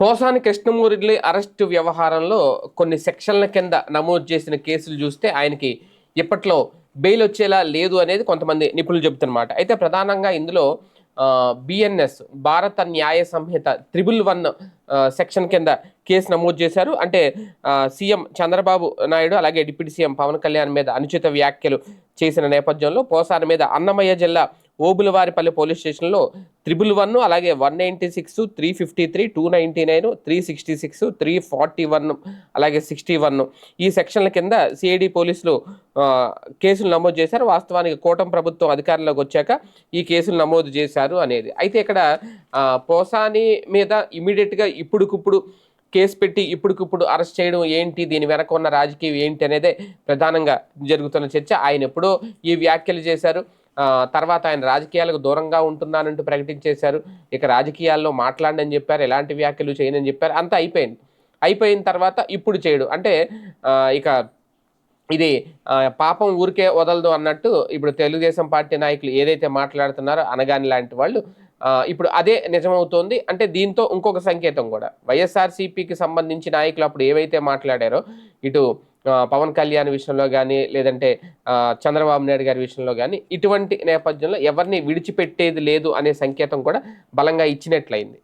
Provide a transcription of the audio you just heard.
Posani Krishnamurthy arrest వ్యవహారంలో కొన్ని సెక్షన్ల కింద నమోదు చేసిన కేసులు చూస్తే ఆయనకి ఇప్పట్లో బెయిల్ వచ్చేలా లేదు అనేది కొంతమంది నిపుణులు చెబుతున్నమాట. అయితే ప్రధానంగా ఇందులో BNS Bharat Nyaya Sanhita triple one section కింద కేసు నమోదు చేశారు. అంటే సీఎం చంద్రబాబు నాయుడు అలాగే డిప్యూటీ సీఎం పవన్ కళ్యాణ్ మీద అనుచిత వ్యాఖ్యలు చేసిన నేపథ్యంలో పోసాని మీద అన్నమయ్య జిల్లా ఓబులవారిపల్లి పోలీస్ స్టేషన్లో త్రిబుల్ వన్ అలాగే one ninety six three fifty three two ninety nine three sixty six three forty one అలాగే సిక్స్టీ వన్. ఈ సెక్షన్ల కింద సిఐడి పోలీసులు కేసులు నమోదు చేశారు. వాస్తవానికి కూటమి ప్రభుత్వం అధికారంలోకి వచ్చాక ఈ కేసులు నమోదు చేశారు అనేది. అయితే ఇక్కడ పోసాని మీద ఇమీడియట్గా ఇప్పుడుకిప్పుడు కేసు పెట్టి ఇప్పటికిప్పుడు అరెస్ట్ చేయడం ఏంటి దీని వెనక ఉన్న రాజకీయం ఏంటి అనేదే ప్రధానంగా జరుగుతున్న చర్చ. ఆయన ఎప్పుడో ఈ వ్యాఖ్యలు చేశారు. తర్వాత ఆయన రాజకీయాలకు దూరంగా ఉంటున్నానంటూ ప్రకటించేశారు. ఇక రాజకీయాల్లో మాట్లాడని చెప్పారు ఎలాంటి వ్యాఖ్యలు చేయనని చెప్పారు అంతా అయిపోయింది. అయిపోయిన తర్వాత ఇప్పుడు చేయడు. అంటే ఇక ఇది పాపం ఊరికే వదలదు అన్నట్టు ఇప్పుడు తెలుగుదేశం పార్టీ నాయకులు ఏదైతే మాట్లాడుతున్నారో అనగాని లాంటి వాళ్ళు ఇప్పుడు అదే నిజమవుతోంది. అంటే దీంతో ఇంకొక సంకేతం కూడా. వైఎస్ఆర్సీపీకి సంబంధించి నాయకులు అప్పుడు ఏవైతే మాట్లాడారో ఇటు పవన్ కళ్యాణ్ విషయంలో కానీ లేదంటే చంద్రబాబు నాయుడు గారి విషయంలో కానీ ఇటువంటి నేపథ్యంలో ఎవరిని విడిచిపెట్టేది లేదు అనే సంకేతం కూడా బలంగా ఇచ్చినట్లయింది.